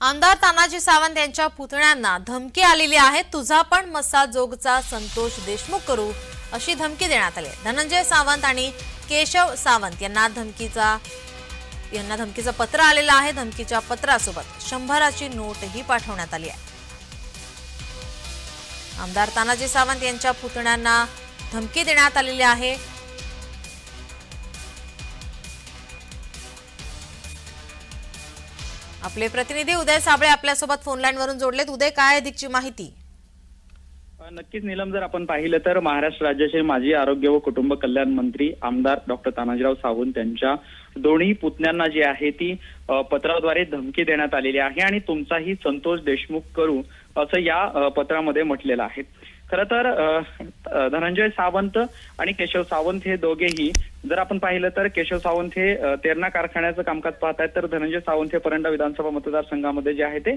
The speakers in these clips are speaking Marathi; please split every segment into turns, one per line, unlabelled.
आमदार तानाजी सावंत यांच्या पुतण्यांना धमकी आलेली आहे. तुझा पण मस्सा जोगचा संतोष देशमुख करू अशी धमकी देण्यात आली आहे. धनंजय सावंत आणि केशव सावंत यांना धमकीचा यांना धमकीचं पत्र आलेलं आहे. धमकीच्या पत्रासोबत शंभराची नोटही पाठवण्यात आली आहे. आमदार तानाजी सावंत यांच्या पुतण्यांना धमकी देण्यात आलेली आहे. आपले प्रतिनिधी उदय साबळे आपल्यासोबत फोनलाईन वरून जोडलेत. उदय काय अधिकची माहिती?
नक्कीच नीलम जर आपण पाहिलं तर महाराष्ट्र राज्याचे माजी आरोग्य व कुटुंब कल्याण मंत्री आमदार डॉक्टर तानाजीराव सावंत यांच्या दोन्ही पुतण्यांना जी आहे ती पत्राद्वारे धमकी देण्यात आलेली आहे आणि तुमचाही संतोष देशमुख करू असं या पत्रामध्ये म्हटलेलं आहे. खरं तर धनंजय सावंत आणि केशव सावंत हे दोघेही जर आपण पाहिलं तर केशव सावंत हे तेरणा कारखान्याचं कामकाज पाहत आहेत तर धनंजय सावंत हे परंडा विधानसभा मतदारसंघामध्ये जे आहे ते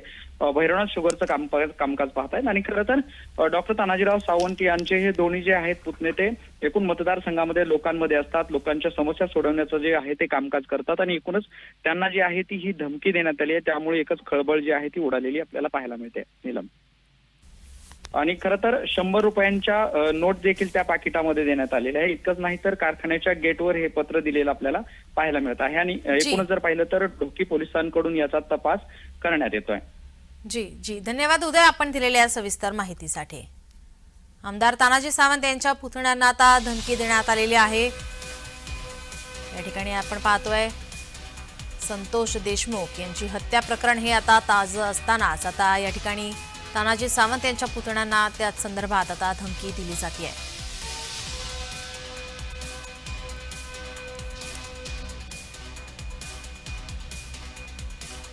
भैरवनाथ शुगरचं कामकाज कामकाज पाहत आहेत आणि खरं तर डॉक्टर तानाजीराव सावंत यांचे हे दोन्ही जे आहेत पुतणे ते एकूण मतदारसंघामध्ये लोकांमध्ये असतात. लोकांच्या समस्या सोडवण्याचं जे आहे ते कामकाज करतात आणि एकूणच त्यांना जी आहे ती ही धमकी देण्यात आली आहे. त्यामुळे एकच खळबळ जी आहे ती उडालेली आपल्याला पाहायला मिळते. नीलम. आणि खरं तर शंभर रुपयांच्या नोट देखील त्या पाकिटामध्ये देण्यात आलेल्या आहे इतकंच नाही तर कारखान्याच्या गेटवर हे पत्र दिलेलं आपल्याला पाहायला मिळत आहे. आणि. एकूणच जर पाहिलं तर ढोकी पोलिसांकडून याचा तपास करण्यात येतोय.
जी जी. धन्यवाद उदय आपण दिलेल्या सविस्तर माहितीसाठी. आमदार तानाजी सावंत यांच्या पुतण्यांना आता धमकी देण्यात आलेली आहे. या ठिकाणी आपण पाहतोय संतोष देशमुख यांची हत्या प्रकरण हे आता ताजं असतानाच. आता या ठिकाणी तानाजी सावंत यांच्या पुतण्यांना त्याच संदर्भात आता धमकी दिली जाते